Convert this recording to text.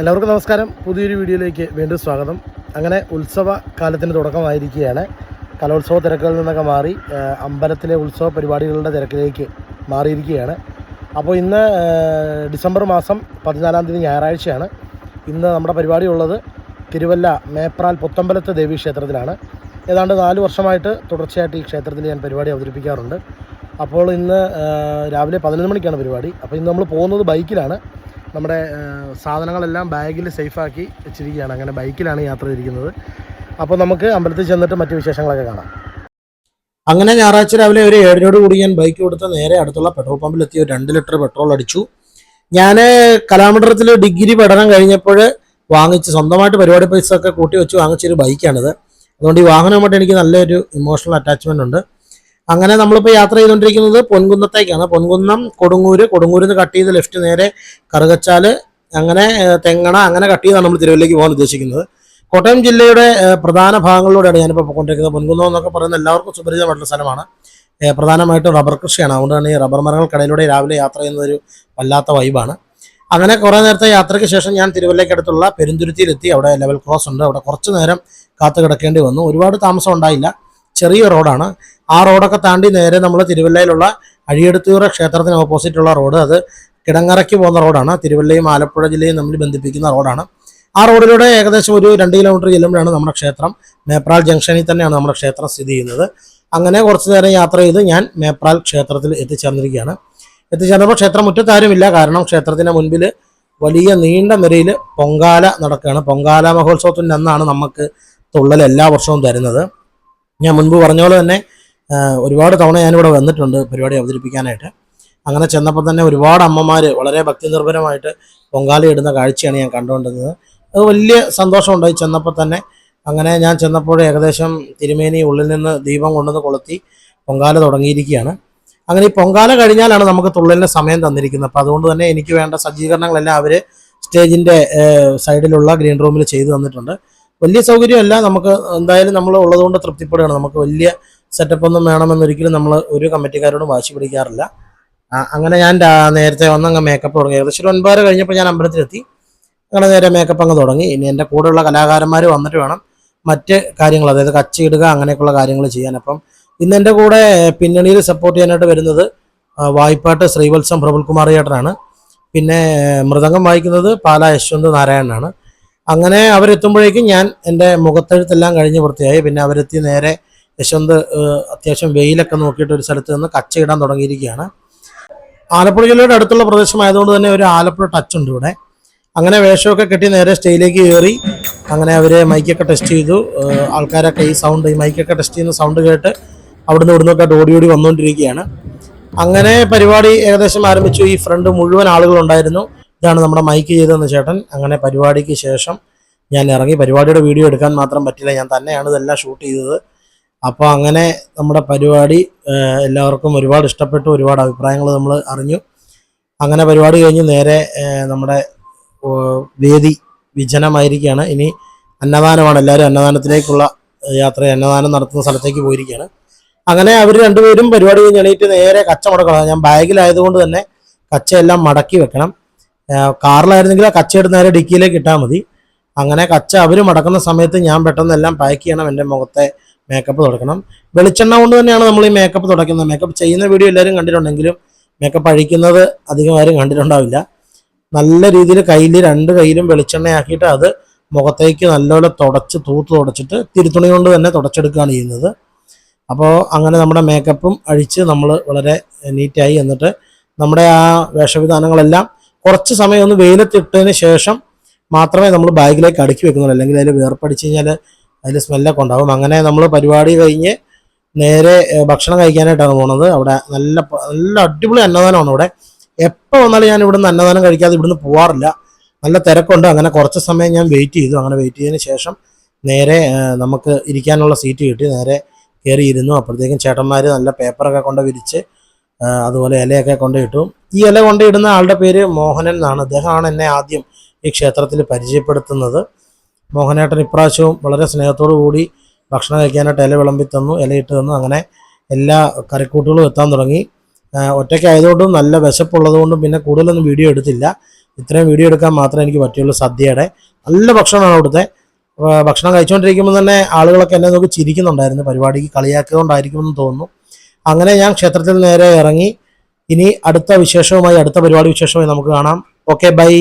എല്ലാവർക്കും നമസ്കാരം. പുതിയൊരു വീഡിയോയിലേക്ക് വീണ്ടും സ്വാഗതം. അങ്ങനെ ഉത്സവ കാലത്തിന് തുടക്കമായിരിക്കുകയാണ്. കലോത്സവ തിരക്കുകളിൽ നിന്നൊക്കെ മാറി അമ്പലത്തിലെ ഉത്സവ പരിപാടികളുടെ തിരക്കിലേക്ക് മാറിയിരിക്കുകയാണ്. അപ്പോൾ ഇന്ന് ഡിസംബർ മാസം പതിനാലാം തീയതി ഞായറാഴ്ചയാണ്. ഇന്ന് നമ്മുടെ പരിപാടി ഉള്ളത് തിരുവല്ല മേപ്രാൽ പുത്തമ്പലത്ത് ദേവീ ക്ഷേത്രത്തിലാണ്. ഏതാണ്ട് നാല് വർഷമായിട്ട് തുടർച്ചയായിട്ട് ഈ ക്ഷേത്രത്തിൽ ഞാൻ പരിപാടി അവതരിപ്പിക്കാറുണ്ട്. അപ്പോൾ ഇന്ന് രാവിലെ പതിനൊന്ന് മണിക്കാണ് പരിപാടി. അപ്പോൾ ഇന്ന് നമ്മൾ പോകുന്നത് ബൈക്കിലാണ്. നമ്മുടെ സാധനങ്ങളെല്ലാം ബാഗിൽ സേഫാക്കി വെച്ചിരിക്കുകയാണ്. അങ്ങനെ ബൈക്കിലാണ് യാത്ര ചെയ്തിരിക്കുന്നത്. അപ്പോൾ നമുക്ക് അമ്പലത്തിൽ ചെന്നിട്ട് മറ്റു വിശേഷങ്ങളൊക്കെ കാണാം. അങ്ങനെ ഞായറാഴ്ച രാവിലെ ഒരു ഏഴിനോട് കൂടി ഞാൻ ബൈക്ക് കൊടുത്ത് നേരെ അടുത്തുള്ള പെട്രോൾ പമ്പിൽ എത്തി. ഒരു രണ്ട് ലിറ്റർ പെട്രോൾ അടിച്ചു. ഞാൻ കലാമണ്ഡലത്തിൽ ഡിഗ്രി പഠനം കഴിഞ്ഞപ്പോൾ വാങ്ങിച്ച് സ്വന്തമായിട്ട് പരിപാടി പൈസ ഒക്കെ കൂട്ടി വെച്ച് വാങ്ങിച്ചൊരു ബൈക്കാണിത് അതുകൊണ്ട് ഈ വാഹനവുമായിട്ട് എനിക്ക് നല്ലൊരു ഇമോഷണൽ അറ്റാച്ച്മെന്റ് ഉണ്ട്. അങ്ങനെ നമ്മളിപ്പോൾ യാത്ര ചെയ്തുകൊണ്ടിരിക്കുന്നത് പൊൻകുന്നത്തേക്കാണ്. പൊൻകുന്നം കൊടുങ്ങൂര്. കൊടുങ്ങൂരിൽ നിന്ന് കട്ട് ചെയ്ത് ലെഫ്റ്റ് നേരെ കറുകച്ചാൽ അങ്ങനെ തെങ്ങണ അങ്ങനെ കട്ട് ചെയ്താണ് നമ്മൾ തിരുവല്ലേക്ക് പോകാൻ ഉദ്ദേശിക്കുന്നത്. കോട്ടയം ജില്ലയുടെ പ്രധാന ഭാഗങ്ങളിലൂടെയാണ് ഞാനിപ്പോൾ പോയിക്കൊണ്ടിരിക്കുന്നത് പൊൻകുന്നം എന്നൊക്കെ പറയുന്ന എല്ലാവർക്കും സുപരിചിതമായിട്ടുള്ള സ്ഥലമാണ്. പ്രധാനമായിട്ടും റബ്ബർ കൃഷിയാണ്. അതുകൊണ്ട് തന്നെ ഈ റബ്ബർ മരങ്ങൾക്കിടയിലൂടെ രാവിലെ യാത്ര ചെയ്യുന്ന ഒരു വല്ലാത്ത വൈബാണ്. അങ്ങനെ കുറേ നേരത്തെ യാത്രയ്ക്ക് ശേഷം ഞാൻ തിരുവല്ലയ്ക്കടുത്തുള്ള പെരുന്തുരുത്തിയിലെത്തി. അവിടെ ലെവൽ ക്രോസ് ഉണ്ട്. അവിടെ കുറച്ച് നേരം കാത്തു കിടക്കേണ്ടി വന്നു. ഒരുപാട് താമസം ഉണ്ടായില്ല. ചെറിയ റോഡാണ്. ആ റോഡൊക്കെ താണ്ടി നേരെ നമ്മൾ തിരുവല്ലയിലുള്ള അഴിയടുത്തൂറ ക്ഷേത്രത്തിന് ഓപ്പോസിറ്റുള്ള റോഡ്. അത് കിടങ്ങറയ്ക്ക് പോകുന്ന റോഡാണ്. തിരുവല്ലയും ആലപ്പുഴ ജില്ലയും തമ്മിൽ ബന്ധിപ്പിക്കുന്ന റോഡാണ്. ആ റോഡിലൂടെ ഏകദേശം ഒരു രണ്ട് കിലോമീറ്റർ ചെല്ലുമ്പോഴാണ് നമ്മുടെ ക്ഷേത്രം മേപ്രാൽ ജംഗ്ഷനിൽ തന്നെയാണ് നമ്മുടെ ക്ഷേത്രം സ്ഥിതി ചെയ്യുന്നത്. അങ്ങനെ കുറച്ച് നേരം യാത്ര ചെയ്ത് ഞാൻ മേപ്രാൽ ക്ഷേത്രത്തിൽ എത്തിച്ചേർന്നിരിക്കുകയാണ്. എത്തിച്ചേർന്നപ്പോൾ ക്ഷേത്രം മുറ്റത്താരുമില്ല. കാരണം ക്ഷേത്രത്തിന്റെ മുൻപിൽ വലിയ നീണ്ട നിരയിൽ പൊങ്കാല നടക്കുകയാണ്. പൊങ്കാല മഹോത്സവത്തിന്റെ അന്നാണ് നമുക്ക് തുള്ളൽ എല്ലാ വർഷവും തരുന്നത്. ഞാൻ മുൻപ് പറഞ്ഞ പോലെ തന്നെ ഒരുപാട് തവണ ഞാനിവിടെ വന്നിട്ടുണ്ട് പരിപാടി അവതരിപ്പിക്കാനായിട്ട്. അങ്ങനെ ചെന്നപ്പോൾ തന്നെ ഒരുപാട് അമ്മമാർ വളരെ ഭക്തി നിർഭരമായിട്ട് പൊങ്കാല ഇടുന്ന കാഴ്ചയാണ് ഞാൻ കണ്ടുകൊണ്ടിരുന്നത്. അത് വലിയ സന്തോഷമുണ്ടായി ചെന്നപ്പോൾ തന്നെ. അങ്ങനെ ഞാൻ ചെന്നപ്പോൾ ഏകദേശം തിരുമേനി ഉള്ളിൽ നിന്ന് ദീപം കൊണ്ടുവന്ന് കൊളുത്തി പൊങ്കാല തുടങ്ങിയിരിക്കുകയാണ്. അങ്ങനെ ഈ പൊങ്കാല കഴിഞ്ഞാലാണ് നമുക്ക് തുള്ളലിന് സമയം തന്നിരിക്കുന്നത്. അപ്പോൾ അതുകൊണ്ട് തന്നെ എനിക്ക് വേണ്ട സജ്ജീകരണങ്ങളെല്ലാം അവർ സ്റ്റേജിന്റെ സൈഡിലുള്ള ഗ്രീൻ റൂമിൽ ചെയ്തു തന്നിട്ടുണ്ട്. വലിയ സൗകര്യമല്ല. നമുക്ക് എന്തായാലും നമ്മൾ ഉള്ളതുകൊണ്ട് തൃപ്തിപ്പെടുകയാണ്. നമുക്ക് വലിയ സെറ്റപ്പ് ഒന്നും വേണമെന്നൊരിക്കലും നമ്മൾ ഒരു കമ്മിറ്റിക്കാരോടും വാശി പിടിക്കാറില്ല. അങ്ങനെ ഞാൻ നേരത്തെ നേരത്തെ വന്നങ്ങ് മേക്കപ്പ് തുടങ്ങി. ഏകദേശം ഒരു ഒൻപതര കഴിഞ്ഞപ്പോൾ ഞാൻ അമ്പലത്തിലെത്തി. അങ്ങനെ നേരെ മേക്കപ്പ് അങ്ങ് തുടങ്ങി. ഇനി എന്റെ കൂടെയുള്ള കലാകാരന്മാർ വന്നിട്ട് വേണം മറ്റ് കാര്യങ്ങൾ അതായത് കച്ചിയിടുക അങ്ങനെയൊക്കെയുള്ള കാര്യങ്ങൾ ചെയ്യാൻ. അപ്പം ഇന്ന് എന്റെ കൂടെ പിന്നണിയിൽ സപ്പോർട്ട് ചെയ്യാനായിട്ട് വരുന്നത് വായ്പാട്ട് ശ്രീവത്സം പ്രബുൽകുമാർ ചേട്ടനാണ്. പിന്നെ മൃദംഗം വായിക്കുന്നത് പാല യശ്വന്ത് നാരായണനാണ്. അങ്ങനെ അവരെത്തുമ്പോഴേക്കും ഞാൻ എന്റെ മുഖത്തെഴുത്തെല്ലാം കഴിഞ്ഞ് വൃത്തിയായി. പിന്നെ അവരെത്തി നേരെ യശ്വന്ത് അത്യാവശ്യം വെയിലൊക്കെ നോക്കിയിട്ട് ഒരു സ്ഥലത്ത് നിന്ന് കച്ചയിടാൻ തുടങ്ങിയിരിക്കുകയാണ്. ആലപ്പുഴ ജില്ലയുടെ അടുത്തുള്ള പ്രദേശമായതുകൊണ്ട് തന്നെ ഒരു ആലപ്പുഴ ടച്ച് ഉണ്ട് ഇവിടെ. അങ്ങനെ വേഷമൊക്കെ കെട്ടി നേരെ സ്റ്റേജിലേക്ക് കയറി. അങ്ങനെ അവരെ മൈക്കൊക്കെ ടെസ്റ്റ് ചെയ്തു. ആൾക്കാരൊക്കെ ഈ സൗണ്ട് ഈ മൈക്കൊക്കെ ടെസ്റ്റ് ചെയ്യുന്ന സൗണ്ട് കേട്ട് അവിടുന്ന് ഇവിടുന്നൊക്കെ ഓടി ഓടി വന്നുകൊണ്ടിരിക്കുകയാണ്. അങ്ങനെ പരിപാടി ഏകദേശം ആരംഭിച്ചു. ഈ ഫ്രണ്ട് മുഴുവൻ ആളുകളുണ്ടായിരുന്നു. ഇതാണ് നമ്മുടെ മൈക്ക് ചെയ്തതെന്ന് ചേട്ടൻ. അങ്ങനെ പരിപാടിക്ക് ശേഷം ഞാൻ ഇറങ്ങി. പരിപാടിയുടെ വീഡിയോ എടുക്കാൻ മാത്രം പറ്റില്ല. ഞാൻ തന്നെയാണ് ഇതെല്ലാം ഷൂട്ട് ചെയ്തത്. അപ്പോൾ അങ്ങനെ നമ്മുടെ പരിപാടി എല്ലാവർക്കും ഒരുപാട് ഇഷ്ടപ്പെട്ടു. ഒരുപാട് അഭിപ്രായങ്ങൾ നമ്മൾ അറിഞ്ഞു. അങ്ങനെ പരിപാടി കഴിഞ്ഞ് നേരെ നമ്മുടെ വേദി വിജനമായിരിക്കുകയാണ്. ഇനി അന്നദാനമാണ്. എല്ലാവരും അന്നദാനത്തിലേക്കുള്ള യാത്ര അന്നദാനം നടത്തുന്ന സ്ഥലത്തേക്ക് പോയിരിക്കുകയാണ്. അങ്ങനെ അവർ രണ്ടുപേരും പരിപാടി കഴിഞ്ഞ് എണീറ്റ് നേരെ കച്ച മുടക്കണം ഞാൻ ബാഗിലായതുകൊണ്ട് തന്നെ കച്ചയെല്ലാം മടക്കി വെക്കണം. കാറിലായിരുന്നെങ്കിൽ ആ കച്ച എടുത്ത് നേരെ ഡിക്കിയിലേക്ക് ഇട്ടാൽ മതി. അങ്ങനെ കച്ച അവർ മടക്കുന്ന സമയത്ത് ഞാൻ പെട്ടെന്ന് എല്ലാം പാക്ക് ചെയ്യണം എന്റെ മുഖത്തെ മേക്കപ്പ് തുടക്കണം. വെളിച്ചെണ്ണ കൊണ്ട് തന്നെയാണ് നമ്മൾ ഈ മേക്കപ്പ് തുടയ്ക്കുന്നത് മേക്കപ്പ് ചെയ്യുന്ന വീഡിയോ എല്ലാവരും കണ്ടിട്ടുണ്ടെങ്കിലും മേക്കപ്പ് അഴിക്കുന്നത് അധികം ആരും കണ്ടിട്ടുണ്ടാവില്ല. നല്ല രീതിയിൽ കയ്യിൽ രണ്ട് കയ്യിലും വെളിച്ചെണ്ണയാക്കിയിട്ട് അത് മുഖത്തേക്ക് നല്ലപോലെ തുടച്ച് തൂത്ത് തുടച്ചിട്ട് തിരുത്തുണി കൊണ്ട് തന്നെ തുടച്ചെടുക്കുകയാണ് ചെയ്യുന്നത്. അപ്പോൾ അങ്ങനെ നമ്മുടെ മേക്കപ്പും അഴിച്ച് നമ്മൾ വളരെ നീറ്റായി എന്നിട്ട് നമ്മുടെ ആ വേഷവിധാനങ്ങളെല്ലാം കുറച്ച് സമയം ഒന്ന് വെയിലത്തിട്ടതിന് ശേഷം മാത്രമേ നമ്മൾ ബാഗിലേക്ക് അടുക്കി വെക്കുന്നുള്ളൂ. അല്ലെങ്കിൽ അതിൽ വേർപ്പടിച്ച് കഴിഞ്ഞാൽ അതിൽ സ്മെല്ലൊക്കെ ഉണ്ടാകും അങ്ങനെ നമ്മൾ പരിപാടി കഴിഞ്ഞ് നേരെ ഭക്ഷണം കഴിക്കാനായിട്ടാണ് പോകുന്നത് അവിടെ നല്ല നല്ല അടിപൊളി അന്നദാനമാണ് ഇവിടെ എപ്പോൾ വന്നാലും ഞാൻ ഇവിടുന്ന് അന്നദാനം കഴിക്കാതെ ഇവിടുന്ന് പോവാറില്ല. നല്ല തിരക്കുണ്ട്. അങ്ങനെ കുറച്ച് സമയം ഞാൻ വെയിറ്റ് ചെയ്തു. അങ്ങനെ വെയിറ്റ് ചെയ്തതിന് ശേഷം നേരെ നമുക്ക് ഇരിക്കാനുള്ള സീറ്റ് കിട്ടി. നേരെ കയറി ഇരുന്നു അപ്പോഴത്തേക്കും ചേട്ടന്മാർ നല്ല പേപ്പറൊക്കെ കൊണ്ട് വിരിച്ച് അതുപോലെ ഇലയൊക്കെ കൊണ്ടിട്ടു ഈ ഇല കൊണ്ടിടുന്ന ആളുടെ പേര് മോഹനൻ എന്നാണ്. അദ്ദേഹമാണ് എന്നെ ആദ്യം ഈ ക്ഷേത്രത്തിൽ പരിചയപ്പെടുത്തുന്നത്. മോഹനേട്ടൻ ഇപ്രാവശ്യവും വളരെ സ്നേഹത്തോടു കൂടി ഭക്ഷണം കഴിക്കാനായിട്ട് ഇല വിളമ്പി തന്നു ഇലയിട്ട് തന്നു. അങ്ങനെ എല്ലാ കറിക്കൂട്ടുകളും എത്താൻ തുടങ്ങി. ഒറ്റയ്ക്കായതുകൊണ്ടും നല്ല വിശപ്പുള്ളതുകൊണ്ടും പിന്നെ കൂടുതലൊന്നും വീഡിയോ എടുത്തില്ല. ഇത്രയും വീഡിയോ എടുക്കാൻ മാത്രമേ എനിക്ക് പറ്റുള്ളൂ സദ്യയുടെ. നല്ല ഭക്ഷണമാണ് അവിടുത്തെ. ഭക്ഷണം കഴിച്ചുകൊണ്ടിരിക്കുമ്പോൾ തന്നെ ആളുകളൊക്കെ എന്നെ നോക്കി ചിരിക്കുന്നുണ്ടായിരുന്നു. പരിപാടിക്ക് കളിയാക്കിയതുകൊണ്ടായിരിക്കുമെന്ന് തോന്നുന്നു. അങ്ങനെ ഞാൻ ക്ഷേത്രത്തിൽ നേരെ ഇറങ്ങി. ഇനി അടുത്ത വിശേഷവുമായി അടുത്ത പരിപാടി വിശേഷമായി നമുക്ക് കാണാം. Okay bye